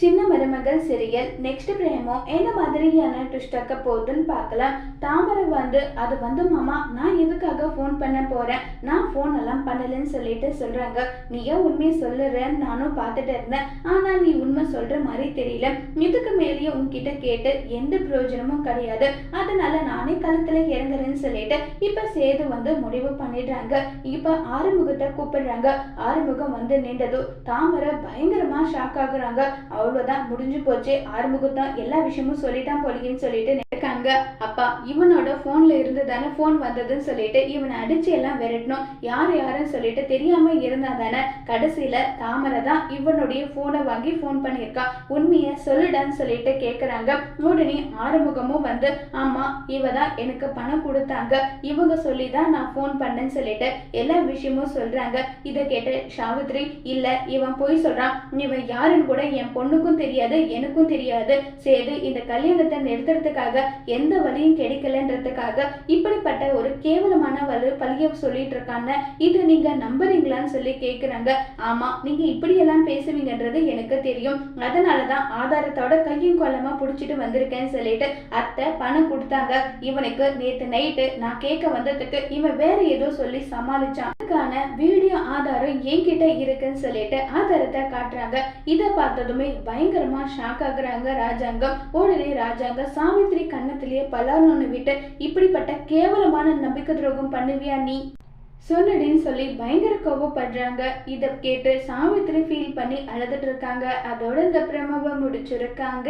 சின்ன மருமகள் serial next பிரேமோ என்ன மாதிரியான ட்விஸ்டாக்க போகுதுன்னு பார்க்கலாம். தாமரை வந்து அது வந்து மாமா நான் எதுக்காக ஃபோன் பண்ண போறேன்? நான் ஃபோன் எல்லாம் பண்ணலன்னு சொல்லிட்டு சொல்றாங்க. நீ ஏன் உண்மையை சொல்லுறேன்னு நானும் பார்த்துட்டு இருந்தேன். ஆனா நீ உண்மை சொல்ற மாதிரி தெரியல. இதுக்கு மேலேயே உன்கிட்ட கேட்டு எந்த பிரயோஜனமும் கிடையாது. அதனால நானே களத்துல இறங்குறேன்னு சொல்லிட்டு இப்ப சேது வந்து முடிவு பண்ணிடுறாங்க. இப்ப ஆறுமுகத்தை கூப்பிடுறாங்க. ஆறுமுகம் வந்து நின்றதும் தாமரை பயங்கரமா ஷாக் ஆகுறாங்க. அவ்வளோதான் முடிஞ்சு போச்சு. ஆறுமுகத்தான் எல்லா விஷயமும் சொல்லிட்டான் போலின்னு சொல்லிட்டு இருக்காங்க அப்பா இவனோட ஃபோனில் இருந்து தானே போன் வந்ததுன்னு சொல்லிட்டு இவனை அடிச்சு எல்லாம் விரட்டணும். யார் யாருன்னு சொல்லிட்டு தெரியாம இருந்தா தானே கடைசியில தாமரை தான் இவனுடைய ஃபோனை வாங்கி போன் பண்ணியிருக்கா. உண்மையை சொல்லுடான்னு சொல்லிட்டு கேட்குறாங்க உடனே ஆறுமுகமும் வந்து ஆமா இவ தான் எனக்கு பணம் கொடுத்தாங்க. இவங்க சொல்லி தான் நான் ஃபோன் பண்ணேன்னு சொல்லிட்டு எல்லா விஷயமும் சொல்றாங்க. இதை கேட்டு சாவித்ரி இல்ல இவன் போய் சொல்றான். இவன் யாருன்னு கூட என் பொண்ணு பொண்ணுக்கும் தெரியாது எனக்கும் தெரியாது. சேது இந்த கல்யாணத்தை நிறுத்துறதுக்காக எந்த வழியும் கிடைக்கலன்றதுக்காக இப்படிப்பட்ட ஒரு கேவலமான வலு பழிய சொல்லிட்டு இருக்காங்க இது நீங்க நம்புறீங்களான்னு சொல்லி கேக்குறாங்க. ஆமா நீங்க இப்படியெல்லாம் பேசுவீங்கன்றது எனக்கு தெரியும். அதனாலதான் ஆதாரத்தோட கையும் கொல்லமா பிடிச்சிட்டு வந்திருக்கேன்னு சொல்லிட்டு அத்தை பணம் கொடுத்தாங்க. இவனுக்கு நேத்து நைட்டு நான் கேட்க வந்ததுக்கு இவன் வேற ஏதோ சொல்லி சமாளிச்சான். அதுக்கான வீடியோ ஆதாரம் என்கிட்ட இருக்குன்னு சொல்லிட்டு ஆதாரத்தை காட்டுறாங்க. இதை பார்த்ததுமே பயங்கரமா ஷாக் ஆகுறாங்க ராஜாங்கம். உடனே ராஜாங்க சாவித்திரி கன்னத்திலேயே பலார்னு விட்டு இப்படிப்பட்ட கேவலமான நம்பிக்கை துரோகம் பண்ணுவியா நீ? சொன்னடின்னு சொல்லி பயங்கர கோபப்படுறாங்க. இதை கேட்டு சாவித்திரி ஃபீல் பண்ணி அழுதுட்டு இருக்காங்க. அதோட இந்த பிரமாவை முடிச்சிருக்காங்க.